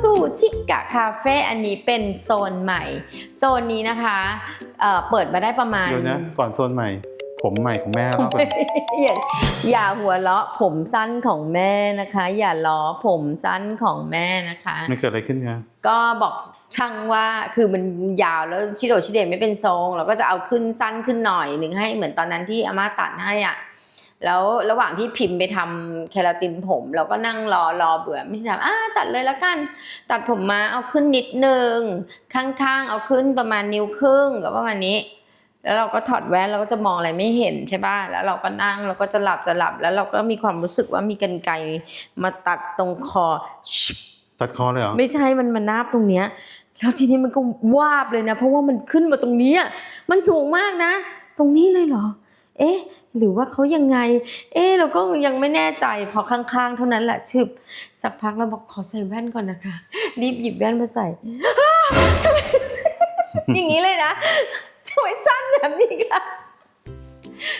สู่ชิกะคาเฟ่อันนี้เป็นโซนใหม่ โซนนี้นะคะเอ่อเปิดมาได้ประมาณเดี๋ยวนะก่อนโซนใหม่ ผมใหม่ของแม่แล้วก่อนอย่าอย่าหัวเราะผมสั้นของแม่นะคะ อย่าล้อผมสั้นของแม่นะคะมันเกิดอะไรขึ้นคะก็บอกช่างว่าคือมันยาวแล้วชิโดชิเดะไม่เป็นทรงเราก็จะเอาขึ้นสั้นขึ้นหน่อยหนึ่งให้เหมือนตอนนั้นที่อาม่าตัดให้อะ แล้วระหว่างที่พิมพ์ไปทำเคราตินผม เราก็นั่งรอรอเบื่อไม่ได้ทำอ่าตัดเลยแล้วกัน ตัดผมมาเอาขึ้นนิดนึง ข้างๆ เอาขึ้นประมาณนิ้วครึ่งก็ประมาณนี้ แล้วเราก็ถอดแว่นเราก็จะมองอะไรไม่เห็นใช่ป่ะแล้วเราก็นั่งเราก็จะหลับจะหลับ แล้วเราก็มีความรู้สึกว่ามีกรรไกรมาตัดตรงคอ ตัดคอเลยเหรอไม่ใช่มันมานาบตรงเนี้ยแล้วทีนี้มันก็วาบเลยนะ เพราะว่ามันขึ้นมาตรงเนี้ยมันสูงมากนะ ตรงนี้เลยเหรอ เอ๊ะ หรือว่าเขายังไง เอ๊ะเราก็ยังไม่แน่ใจพอข้างๆ เท่านั้นแหละชึบสักพักเราบอกขอใส่แว่นก่อนนะคะรีบหยิบแว่นมาใส่อ้าทำไมอย่างนี้เลยนะทำไมสั้นแบบนี้คะ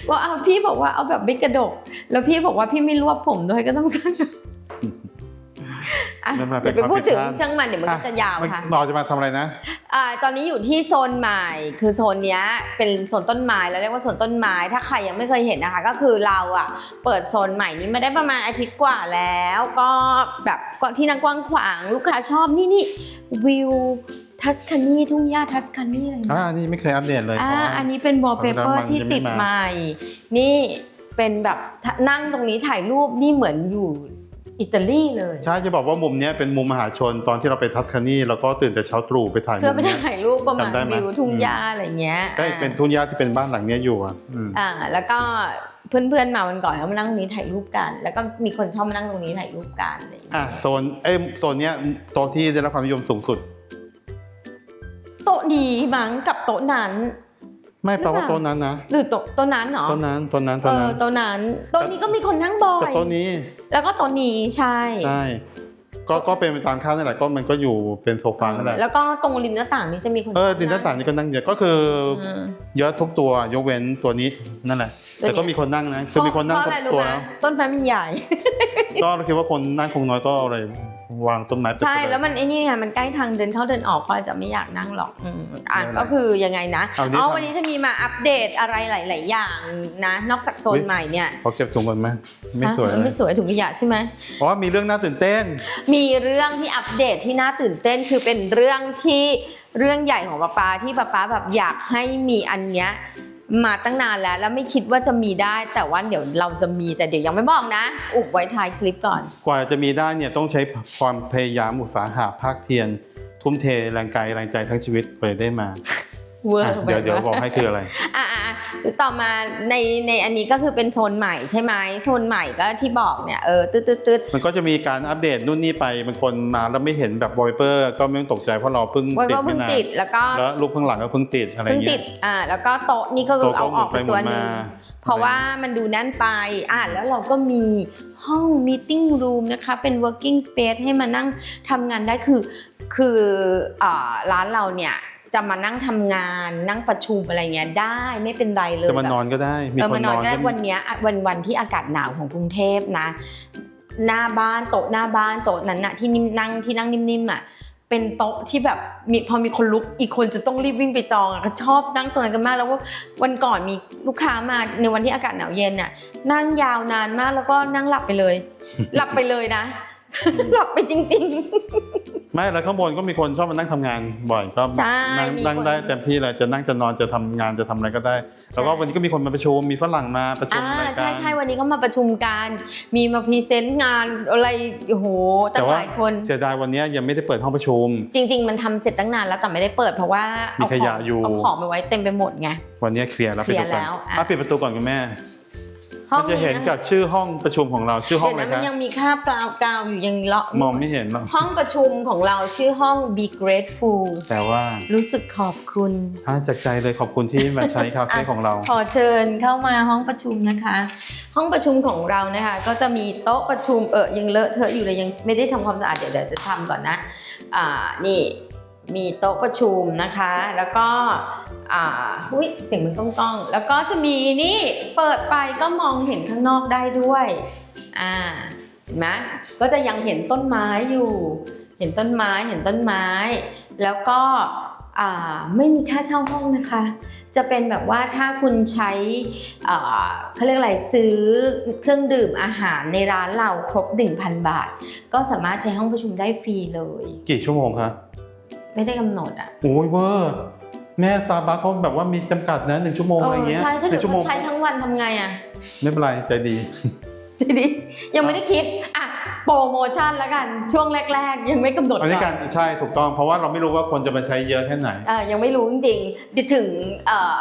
ว่าเอาพี่บอกว่าเอาแบบไม่กระดก แล้วพี่บอกว่าพี่ไม่รวบผมด้วยก็ต้องสั้น อะไม่เป็นไรอย่าไปพูดถึงเป็นความผิดพลาด ช่างมันเดี๋ยวมันก็จะยาวมันค่ะ เราจะมาทำอะไรนะอ่าตอนนี้อยู่ที่โซนใหม่คือโซนเนี้ยเป็นโซนต้นไม้แล้วเรียกว่าโซนต้นไม้ถ้าใครยังไม่เคยเห็นนะคะ ก็คือเราอะเปิดโซนใหม่นี้มาได้ประมาณอาทิตย์กว่าแล้ว ก็แบบที่นั่งกว้างขวางลูกค้าชอบนี่นี่วิวทัสคานีทุ่งหญ้าทัสคานีอะไรอ่านะนี่ไม่เคยอัปเดตเลยอ่าเพราะว่า อันนี้เป็นวอลเปเปอมัร์นที่ยังไม่ติดมาใหม่ นี่เป็นแบบนั่งตรงนี้ถ่ายรูปนี่เหมือนอยู่ อิตาลีเลยใช่จะบอกว่ามุมเนี้ยเป็นมุมมหาชนตอนที่เราไปทัสคานีแล้วก็ตื่นแต่เช้าตรู่ไปถ่ายเพื่อมุไปมเนี้ยถ่ายรูปประมาณจำได้ไหมวิวทุ่งอืมหญ้าอะไรเงี้ยก็เป็นทุ่งหญ้าที่เป็นบ้านหลังเนี้ยอยู่อะอืมอ่าแล้วก็เพื่อนๆมาวันก่อนแล้วมานั่งตรงนี้ถ่ายรูปกัน แล้วก็มีคนชอบมานั่งตรงนี้ถ่ายรูปกันอะไรอย่างเงี้ยอะโซนเอ้ยโซนเนี้ยโต๊ะที่ได้รับความนิยมสูงสุด โต๊ะดีมั้งกับโต๊ะนั้น ไม่แปลว่าหรือเปล่าโต๊ะนั้นนะหรือโต๊ะโต๊ะนั้นเหรอโต๊ะนั้นโต๊ะนั้นเอโต๊ะอนั้น โต๊ะนั้นโต๊ะนี้ก็มีคนนั่งบ่อแต่ยโต๊ะนี้แล้วก็โต๊ะนี้ใช่ใช่ก็ก็เป็นไปตามคาดนั่นแหละก็มันก็อยู่เป็นโซฟานั่นแหละแล้วก็ตรงริมหน้าต่างนี้จะมีคนเออดินหน้าต่างนี่ก็นั่งเยอะก็คือออืม เยอะทุกตัวยกเว้นตัวนี้นั่นแหละ ตัวเนี้ยแต่ก็มีคนนั่งนะคือมีคนนั่งเพทุราะอะไรกรู้ตัวไหมนะต้นไม้มันใหญ่ ก็เราคิดว่าคนนั่งคงน้อยก็เอาอะไร วางต้นไม้ไปใช่เลยแล้วมันไอ้นี่ไงมันใกล้ทางเดินเข้าเดินออกเขาอาจจะไม่อยากนั่งหรอกอืมอะนั่นแหละก็คือยังไงนะเอานี่อ๋อทำวันนี้จะมีมาอัปเดตอะไรหลาย ๆ อย่างนะ นอกจากโซนใหม่เนี่ยเขาเก็บถุงก่อนไหมไม่สวยฮะเลไม่ยสวยถุงขยะใช่ไหมเพราะว่ามีเรื่องน่าตื่นเต้น มีเรื่องที่อัปเดตที่น่าตื่นเต้นคือเป็นเรื่องที่เรื่องใหญ่ของป๊าป๊าที่ป๊าป๊าแบบอยากให้มีอันเนี้ย มาตั้งนานแล้ว แล้วไม่คิดว่าจะมีได้ แต่ว่าเดี๋ยวเราจะมีแต่เดี๋ยวยังไม่บอกนะ อุบไว้ท้ายคลิปก่อน กว่าจะมีได้เนี่ยต้องใช้ความพยายามอุตสาหะภาคเพียรทุ่มเทแรงกายแรงใจทั้งชีวิตไปได้มา เวอร์อะไปเดี๋ยวเดี๋ยวปะบอกให้คืออะไร อะอะอะต่อมาในในอันนี้ก็คือเป็นโซนใหม่ใช่ไหมโซนใหม่ก็ที่บอกเนี่ยเออตืดตืดตืดมันก็จะมีการอัปเดตนู่นนี่ไปบางคนมาแล้วไม่เห็นแบบวอลเปอร์ก็ไม่ต้องตกใจเพราะเราเพิ่งวันติดว่าไม่เพิ่งนานติดแล้วก็แล้วรูปข้างหลังก็เพิ่งติดอะไรเพิ่งเงี้ติยดอ่าแล้วก็โต๊ะนี่ก็คือโต๊ะเอาออกไปหมุนไปตัวหมุนหนึงมาเพราะว่ามันดูแน่นไปอ่าแล้วเราก็มีห้อง meeting room นะคะ เป็น working space ให้มานั่งทำงานได้คือ คืออ่าร้านเราเนี่ย จะมานั่งทำงานนั่งประชุมอะไรเงี้ยได้ไม่เป็นไรเลยจะมานอนก็ได้ มีเออคนมานนนอนอนก็ได้ก็วันเนี้ยอะวันวันที่อากาศหนาวของกรุงเทพนะ หน้าบ้านโต๊ะหน้าบ้านโต๊ะนั้นน่ะที่นิ่มนั่งที่นั่งนิ่มๆอะเป็นโต๊ะที่แบบมีพอมีคนลุกอีกคนจะต้องรีบวิ่งไปจองอะก็ชอบนั่งตรงนั้นกันมาก แล้วว่าวันก่อนมีลูกค้ามาในวันที่อากาศหนาวเย็นน่ะนั่งยาวนานมากแล้วก็นั่งหลับไปเลย หลับไปเลยนะ หลับไปจริง ไม่แล้วข้างบนก็มีคนชอบมานั่งทำงานบ่อยก็ใช่นั่งมีนั่งคน ได้เต็มที่เลยจะนั่งจะนอนจะทำงานจะทำอะไรก็ได้ แล้วก็ใช่วันนี้ก็มีคนมาประชุมมีฝรั่งมาประๆชุมอ่ารายกาใช่รใช่วันนี้ก็มาประชุมกันมีมาพรีเซนต์งานอะไรโอ้โหตั้แต่งหว่า ลายคน เสียดายวันนี้ยังไม่ได้เปิดห้องประชุม จริง ๆ มันทำเสร็จตั้งนานแล้วแต่ไม่ได้เปิดเพราะว่ามีเอาขขยะองอยู่ เอาของไปไว้เต็มไปหมดไง วันนี้เคลียร์แล้วเคลีปิดยร์ประตูก่อนแล้วอะ อะปิดประตูก่อนคุณแม่ ห้องก็จะเห็นนี้กับชื่อห้องประชุมของเราชื่อห้องเดี๋ยวอะไรนะมันคะยังมีคราบกาวกาวอยู่ยังเลาะมองไม่เห็นหรอกห้องประชุมของเราชื่อห้อง be grateful แต่ว่ารู้สึกขอบคุณอะจากใจเลยขอบคุณที่มาใช้คาเฟ่ของเรา ขอเชิญเข้ามาห้องประชุมนะคะ ห้องประชุมของเรานะคะ ก็จะมีโต๊ะประชุมเออยังเลอะเทอะอยู่เลยยังไม่ได้ทำความสะอาดเดี๋ยวเดี๋ยวจะทำก่อนนะอ่านี่ มีโต๊ะประชุมนะคะ แล้วก็อ่าหุ้ยเสียงมันก้องๆแล้วก็จะมีนี่เปิดไปก็มองเห็นข้างนอกได้ด้วยอ่าเห็นไหมก็จะยังเห็นต้นไม้อยู่ เห็นต้นไม้เห็นต้นไม้ แล้วก็อ่าไม่มีค่าเช่าห้องนะคะ จะเป็นแบบว่าถ้าคุณใช้เขาเรียกอะไรซื้อเครื่องดื่มอาหารในร้านเราครบ 1,000 บาท ก็สามารถใช้ห้องประชุมได้ฟรีเลย กี่ชั่วโมงคะ ไม่ได้กำหนดอะโอ้ยเวอร์แม่ซาบัคเขาแบบว่ามีจำกัดนะหนึ่งชั่วโมงอะไรเงี้ยใช่ถ้าหเกินึ่ดงชั่วโมคุงณใช้ทั้งวันทำไงอะไม่เป็นไรใจดีทีนี้ยังไม่ได้คิดอะโปรโมชั่นแล้วกันช่วงแรก ๆ ยังไม่กำหนดอันนี้ก่กาอนรใช่ถูกต้องเพราะว่าเราไม่รู้ว่าคนจะมาใช้เยอะแค่ไหน เอ่อยังไม่รู้จริงๆเดี๋ยวถึงเอ่อ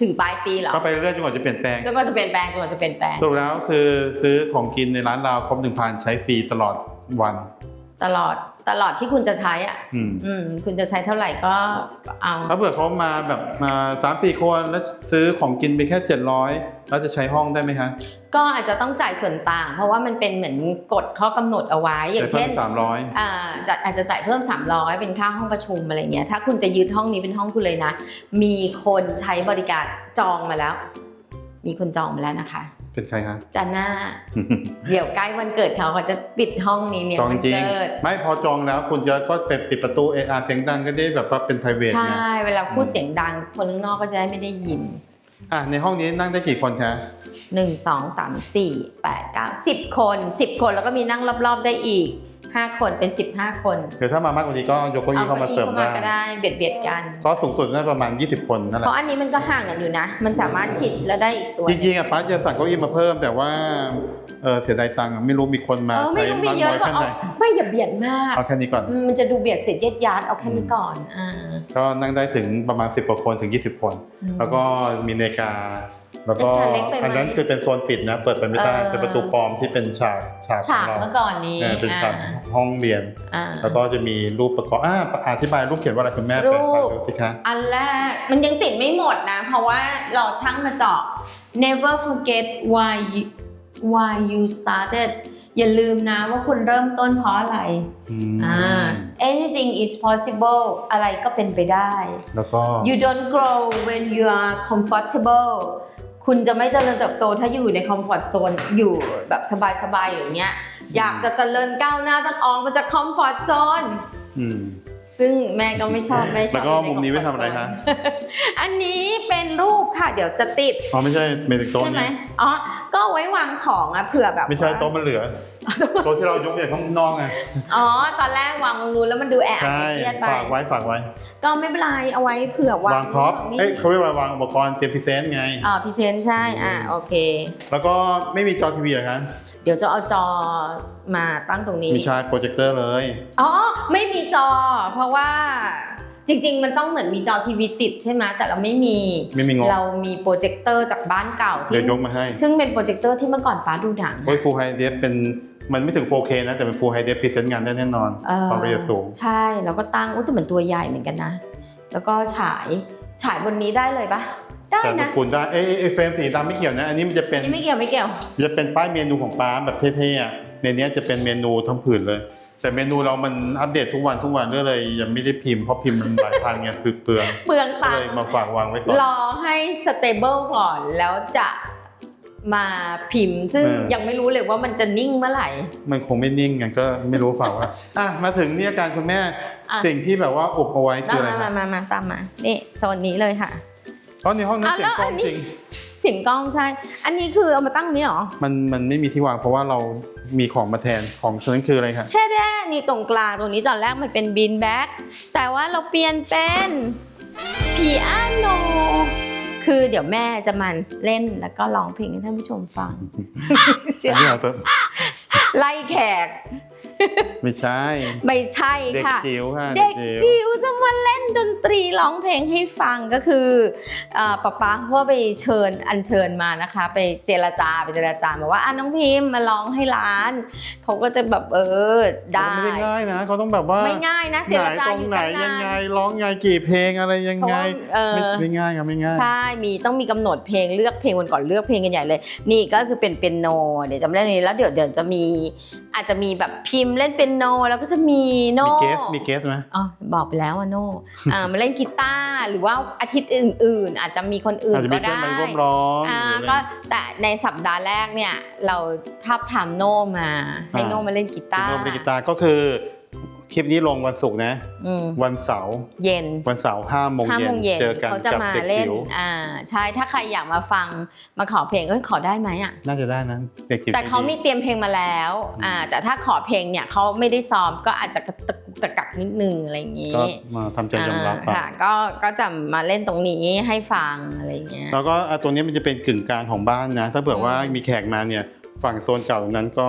ถึงปลายปีเหรอก็ไปเรื่อยจนกว่าจะเปลี่ยนแปลงจนกว่าจะเปลี่ยนแปลงจนกว่าจะเปลี่ยนแปลงสรุปแล้วคือซื้อของกินในร้านเราครบหนึ่งพันใช้ฟรีตลอดวัน ตลอด ตลอดที่คุณจะใช้อะอืมอืมคุณจะใช้เท่าไหร่ก็เอาถ้าเผื่อเขามาแบบมาสามสี่คนแล้วซื้อของกินไปแค่เจ็ดร้อยแล้วจะใช้ห้องได้ไหมคะ ก็อาจจะต้องจ่ายส่วนต่าง เพราะว่ามันเป็นเหมือนกฎข้อกำหนดเอาไว้ อย่างเพิ่เช่มนสามร้อยอ่าจะอาจจะจ่ายเพิ่ม 300 เป็นค่าห้องประชุมอะไรเงี้ยถ้าคุณจะยึดห้องนี้เป็นห้องคุณเลยนะ มีคนใช้บริการจองมาแล้ว มีคนจองมาแล้วนะคะ เป็นใครคะจันน่าเดี๋ยวใกล้วันเกิดเขาเขาจะปิดห้องนี้เนี่ยจองวันจริงเกิดไม่พอจองแล้วคุณจะก็ไปปิดประตูเออาเสียงดังก็ได้แบบว่าเป็น p r i v a t ใช่ไงเวลาพูดเสียงดังคนข้างนอกก็จะได้ไม่ได้ยินอะในห้องนี้นั่งได้กี่คนคะหนึ่งสองสามสี่แปดเก้าสิบคนสิบคนแล้วก็มีนั่งรอบๆได้อีก ห้าคนเป็นสิบห้าคนหรือถ้ามามากกว่านี้ก็ยกเก้าอี้เข้ามาเสริมก้ได้ก็ได้เบียดเบียดๆกัน ก็สูงสุดน่าประมาณ 20 คนนั่นแหเพละราะอันนี้มันก็ห่างกันอยู่นะ มันสามารถฉิดแล้วได้อีกตัวจริงๆอะป้าจะสั่งเก้าอี้มาเพิ่ม แต่ว่าเออเสียดายตังค์อะไม่รู้มีคนมาเออไม่ใช้รู้มีมากเยน้อะอยหรอแค่กไหนเอาไม่อย่าเบียดมากเอาแค่นี้ก่อนอืมมันจะดูเบียดเสียดยัดยัดเอาแค่นี้ก่อนอ่าก็นั่งได้ถึงประมาณ 10กว่าคนถึง 20 คน แล้วก็มีนาฬิกา แล้วก็นาฬิกาเล็กไปไหมอันนั้นคือเป็นโซนปิดนะ เปิดไปไม่ได้เออ เป็นประตูปลอมที่เป็นฉากฉากขอฉางกเราเมื่อก่อนนี้เออเป็นฉากอ่าห้องเรียน อ่า แล้วก็จะมีรูปประกอบอ่าอธิบายรูปเขียนว่าอะไรคุณแม่เปิดรูฟังปดูสิคะ อันแรกมันยังติดไม่หมดนะ เพราะว่าเราช่างมาเจาะ never forget why you, why you started อย่าลืมนะว่าคุณเริ่มต้นเพราะอะไรอืมอ่า anything is possible อะไรก็เป็นไปได้ แล้วก็ you don't grow when you are comfortable คุณจะไม่เจริญเติบโตถ้าอยู่ในคอมฟอร์ตโซนอยู่แบบสบายๆอย่างเงี้ย อยากจะเจริญก้าวหน้าต้องออกมาจากคอมฟอร์ทโซน งแม่ก็ไม่ชอบไม่ชอบแล้วก็อยู่ใมุมนี้ไว้ทำอะไร comfort คะ zone อันนี้เป็นรูปค่ะ เดี๋ยวจะติด อ๋อไม่ใช่เมติกโต๊ะใช่ไหมเนี่ยอ๋อ ก็เอาไว้วางของอะเผื่อแบบ ไม่ใช่ว่าโต๊ะมันเหลือโต๊ะที่เรายกจากข้างนอกไง อ๋อ ตอนแรกวางนู้นแล้วมันดูแอบใช่เครียดไปฝากไว้ฝากไว้ ก็ไม่เป็นไรเอาไว้เผื่อวางวางพร็อพนี่เอ้ยเขาเรียกว่าวางอุปกรณ์เตรียมพรีเซนต์ไงอ่าพรีเซนต์ใช่ อ่าโอเค แล้วก็ไม่มีจอทีวีเหรอคะ เดี๋ยวจะเอาจอมาตั้งตรงนี้ มีชาร์จโปรเจคเตอร์เลย อ๋อ ไม่มีจอ เพราะว่าจริง ๆ มันต้องเหมือนมีจอทีวีติดใช่ไหมแต่เราไม่มีไม่มีงบ เรามีโปรเจคเตอร์จากบ้านเก่าเดี๋ที่ยวยกมาให้ซึ่งเป็นโปรเจคเตอร์ที่เมื่อก่อนป้าดูหนัง โอ้ยฟูลไฮเดฟเป็นมันไม่ถึง 4K นะแต่เป็นฟูลไฮเดฟพรีเซนต์งานได้แน่นอนเอ่อความละเอียดสูง ใช่แล้วก็ตั้งอุ้ยแต่เหมือนตัวใหญ่เหมือนกันนะ แล้วก็ฉายฉายบนนี้ได้เลยปะ ได้แต่นะคุณได้เอ้ยเอ้ยเอ้ยเฟรมสีดำไม่เกี่ยวนะ อันนี้มันจะเป็นนี่ไม่เกี่ยวไม่เกี่ยว จะเป็นป้ายเมนูของป้าแบบเท่ๆอะในเนี้ยจะเป็นเมนูทั้งผืนเลย แต่เมนูเรามันอัปเดตทุกวันทุกวันก็เลยยังไม่ได้พิมพ์เพราะพิมพ์มันหลายพันไงคือเปลืองเปลืองก็ตังเลยค์มาฝากวางไว้ก่อนรอให้สเตเบิลก่อนแล้วจะมาพิมพ์ ซึ่งเออยังไม่รู้เลยว่ามันจะนิ่งเมื่อไหร่ มันคงไม่นิ่งไงก็ไม่รู้ฝากว่าอะมาถึงนี่อาการคุณแม่อะสิ่งที่แบบว่าอุบเอาไว้คือมาอะไรมาครับมามาตามมานี่โซนนี้เลยค่ะ เพราะในห้องนั้นอะเสียงกล้องแล้วอันนี้ จริง เสียงกล้องใช่ อันนี้คือเอามาตั้งนี้เหรอ มันมันไม่มีที่วางเพราะว่าเรามีของมาแทนของฉะนั้นคืออะไรครับใช่แน่นี่ตรงกลางตรงนี้ตอนแรกมันเป็นบินแบ็กแต่ว่าเราเปลี่ยนเป็นพีอาโน คือเดี๋ยวแม่จะมันเล่นแล้วก็ร้องเพลงให้ท่านผู้ชมฟัง เชื่ออันนี้เหรอเธอไล่แขก ไม่ใช่ ไม่ใช่เด็กค่ะ จิ๋วค่ะเด็กจิ๋วจะมาเล่นดนตรีร้องเพลงให้ฟังก็คือเอ่อป๊าป๊าเขาก็ไปเชิญอัญเชิญมานะคะ ไปเจรจาไปเจรจาบอกว่าอะน้องพิมพ์มาร้องให้ร้าน เขาก็จะแบบเออได้ไม่ได้ง่ายนะเขาต้องแบบว่าไม่ง่ายนะ เจไหนรจาตรองยู่ไหนตั้งยังนาไงนร้องไงกี่เพลงอะไรยังเพราะไงว่าเอไม่อไม่ง่ายครับไม่ง่าย ใช่ มีต้องมีกำหนดเพลงเลือกเพลงวันก่อนเลือกเพลงกันใหญ่เลย นี่ก็คือเป็นเป็นโน เดี๋ยวจะมาเล่นนี้แล้วเดี๋ยวเดี๋ยวจะมีอาจจะมีแบบพิมพ์เล่นเป็นโนแล้วก็จะมีโนมีเกสมีเกสไหมอ๋อบอกไปแล้วว่าโนอ่ามาเล่นกีตาร์หรือว่าอาทิตย์อื่น ๆ อาจจะมีคนอื่นอาจจะมีก็เพื่อนได้มาร่วมร้องอ่าหรืออะไรก็แต่ในสัปดาห์แรกเนี่ยเราทับทามโนมาให้อ่าโนมาเล่นกีตาร์โนบริกีตาร์ก็คือ คลิปนี้ลงวันศุกร์นะ อืมวันเสาร์เย็นวันเสาร์ห้าโมงห้าเย็โมนงเย็นเจอกันเขาจะกับมาเด็กเล่นจิ๋วอ่าใช่ถ้าใครอยากมาฟังมาขอเพลงเอ้ยขอได้ไหมอะ น่าจะได้นะเด็กจิ๋วแต่เขามีเตรียมเพลงมาแล้วอ่าแต่ถ้าขอเพลงเนี่ยเขาไม่ได้ซ้อมก็อาจจะกระตุกตะกักนิดนึงอะไรอย่างนี้ก็มาทำใจยอมรับอ่าครับค่ะก็ก็จะมาเล่นตรงนี้ให้ฟังอะไรอย่างเงี้ย แล้วก็อะตรงนี้มันจะเป็นกึ่งกลางของบ้านนะ ถ้าเผื่อว่าอืมมีแขกมาเนี่ย ฝั่งโซนเก่าตรงนั้นก็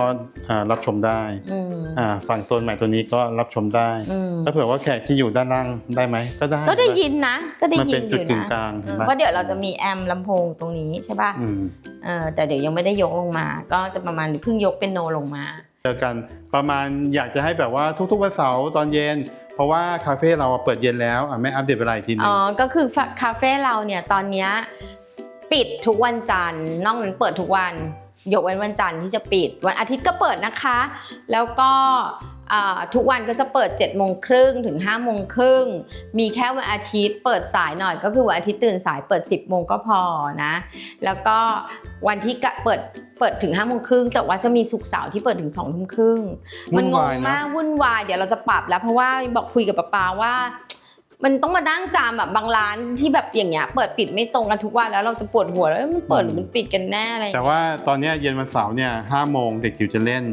อ่ารับชมได้อืมอ่าฝั่งโซนใหม่ตัวนี้ก็รับชมได้อืมถ้าเผื่อว่าแขกที่อยู่ด้านล่างได้ไหมก็ได้ ก็ได้ยินนะ ก็ได้มันยิเป็นนอจุดยู่กึ่งนะกลางเห็นปะเพราะเดี๋ยวเราจะมีแอมลำโพงตรงนี้ใช่ป่ะอืมเออแต่เดี๋ยวยังไม่ได้ยกลงมา ก็จะประมาณเพิ่งยกเป็นโนลงมาเจอกันประมาณอยากจะให้แบบว่าทุกๆวันเสาร์ตอนเย็นเพราะว่าคาเฟ่เราอะเปิดเย็นแล้วอะแม่อัปเดตเวลาอีกทีหนึอ๋งอก็คือคาเฟ่เราเนี่ยตอนเนี้ยปิดทุกวันจันทร์นอกนั้นเปิดทุกวัน ยกเว้นวันจันทร์ที่จะปิด วันอาทิตย์ก็เปิดนะคะ แล้วก็อ่าทุกวันก็จะเปิด7จ็ดโมงครึ่งถึง5้าโมงครึ่งมีแค่วันอาทิตย์เปิดสายหน่อยก็คือวันอาทิตย์ตื่นสายเปิด 10บโมงก็พอนะ แล้วก็วันที่กะเปิดเปิดถึง5้าโมงครึ่งแต่ว่าจะมีศุกร์เสาร์ที่เปิดถึง2องทุ่มครึ่งมันงงมากวุ่นวายเดี๋ยวเราจะปรับแล้วเพราะว่าบอกคุยกับป้าปาว่า มันต้องมานั่งจามแบบบางร้านที่แบบอย่างเงี้ยเปิดปิดไม่ตรงกันทุกวันแล้วเราจะปวดหัวแล้วเอ้ยมันเปิดหรือมันปิดกันแน่อะไรอย่างแต่เงี้ยว่าตอนเนี้ยเย็นวันเสาร์เนี่ยห้าโมงเด็กจิ๋วจะเล่น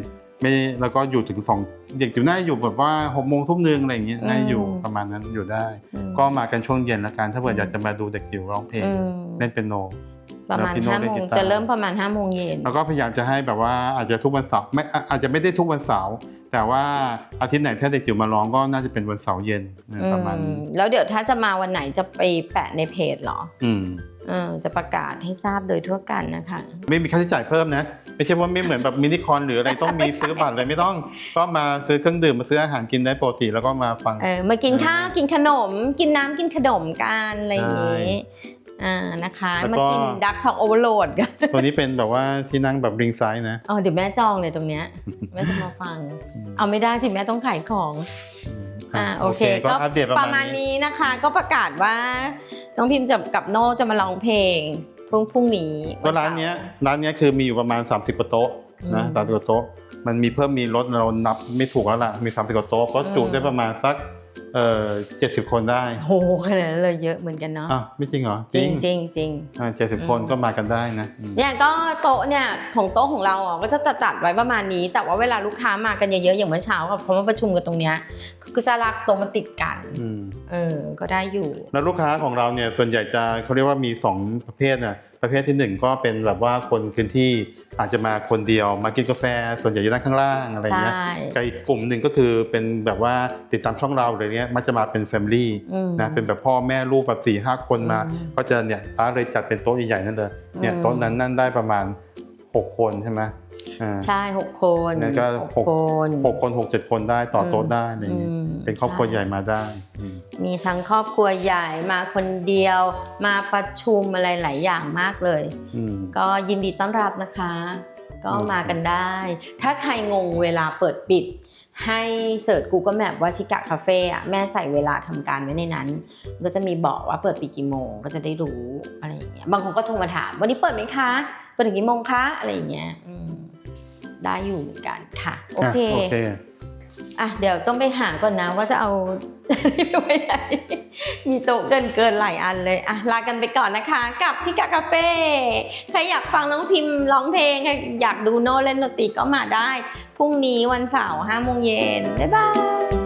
ไม่แล้วก็อยู่ถึงสองเด็กจิ๋วน่าจะอยู่แบบว่าหกโมงทุ่มหนึงอะไรอย่างเงี้ยน่าจะอยู่ประมาณนั้นอยู่ได้ อืมก็มากันช่วงเย็นละกันถ้าเผื่ออยากจะมาดูเด็กจิ๋วร้องเพลงอืม เล่นเปียโน ประมาณแล้วพี่โน้ตห้าเล่นโมกีงตาร์จะเริ่มประมาณห้าโมงเย็นแล้วก็พยายามจะให้แบบว่าอาจจะทุกวันเสาร์ไม่อะอาจจะไม่ได้ทุกวันเสาร์แต่ว่าอาทิตย์ไหนถ้าเด็กจิ๋วมาร้องก็น่าจะเป็นวันเสาร์เย็นนะประมาณนี้อืมแล้วเดี๋ยวถ้าจะมาวันไหนจะไปแปะในเพจเหรอ อืมเออจะประกาศให้ทราบโดยทั่วกันนะคะ ไม่มีค่าใช้จ่ายเพิ่มนะ ไม่ใช่ว่าไม่เหมือนแบบมินิคอนหรืออะไรต้องมีซื้อบัตรอะไรไม่ต้อง ก็มาซื้อเครื่องดื่มมาซื้ออาหารกินได้ปกติแล้วก็มาฟังเออมากินข้าวกินขนม กินน้ำกินขนมกันอะไรอย่างนี้ อ่านะคะแล้วมาก็กินดักช็อกโอเวอร์โหลดกันตัวนี้เป็นแบบว่าที่นั่งแบบริงไซส์นะอ๋อเดี๋ยวแม่จองเลยตรงเนี้ยแม่จะมาฟัง เอาไม่ได้สิแม่ต้องขายของอ่าโอเคก็ก็อัปเดตประประมามาณณนี้นี้นะคะ ก็ประกาศว่าน้องพิมพ์จะกับโน่จะมาร้องเพลงพรุ่งพรุ่งนี้ก็ร้านเนี้ยร้านเนี้ยคือมีอยู่ประมาณ 30กว่าโต๊ะนะอืมสามสิบกว่าโต๊ะมันมีเพิ่มมีลดเรานับไม่ถูกแล้วล่ะมี30กว่าโต๊ะก็จุอืมได้ประมาณสัก เอ่อเจ็ดสิบคนได้โหขนาดนั้นเลยเยอะเหมือนกันเนาะอ้าวไม่จริงเหรอจริงจริงจริงอ่าเจ็ดสิบอืมคนก็มากันได้นะอืมเนี่ยก็โต๊ะเนี่ยของโต๊ะของเราอะก็จะจัดไว้ประมาณนี้ แต่ว่าเวลาลูกค้ามากันเยอะๆอย่างเมื่อเช้ากับเขามาประชุมกันตรงเนี้ยก็จะลากโต๊ะมาติดกันอืมเออก็ได้อยู่ แล้วลูกค้าของเราเนี่ยส่วนใหญ่จะเขาเรียกว่ามี2ประเภทนะ ประเภทที่ 1 ก็เป็นแบบว่าคนพื้นที่อาจจะมาคนเดียวมากินกาแฟ ส่วนใหญ่จะนั่งข้างล่างอะไรใช่เงี้ยกับอีกกลุ่มหนึ่งก็คือเป็นแบบว่าติดตามช่องเราอะไรเงี้ยมักจะมาเป็นแฟมิลี่อืมนะเป็นแบบพ่อแม่ลูกแบบสี่ห้าคนมาอืมก็จะเนี่ยป้าเลยจัดเป็นโต๊ะใหญ่ๆนั่นเลยเนี่ยอืมโต๊ะนั้นนั่นได้ประมาณ 6 คนใช่ไหมอ่า ใช่หกคนนั่นก็หกคนหกคนหกเจ็ดคนได้ต่อโต๊ะได้อะไรเงี้ยมเป็นครอบครัวใหญ่มาได้อืมมีทั้งครอบครัวใหญ่มาคนเดียวมาประชุมอะไรหลายอย่างมากเลยอืมก็ยินดีต้อนรับนะคะ ก็โอเคมากันได้ ถ้าใครงงเวลาเปิดปิดให้เสิร์ช Google Map ว่าชิกะคาเฟ่อะแม่ใส่เวลาทำการไว้ในนั้น ก็จะมีบอกว่าเปิดปิดกี่โมงก็จะได้รู้อะไรอย่างเงี้ยบางคนก็โทรมาถาม วันนี้เปิดไหมคะ เปิดถึงกี่โมงคะ อะไรอย่างเงี้ยอืม ได้อยู่เหมือนกันค่ะโอเคะโอเคอะเดี๋ยวต้องไปหาก่อนนะว่าจะเอาไว้ไหนมีโต๊ะเกินเกินหลายอันเลยอะลากันไปก่อนนะคะ กับชิกาคาเฟ่ใครอยากฟังน้องพิมพ์ร้องเพลงใครอยากดูโน่เล่นดนตรีก็มาได้ พรุ่งนี้วันเสาร์ห้าโมงเย็นบ๊ายบาย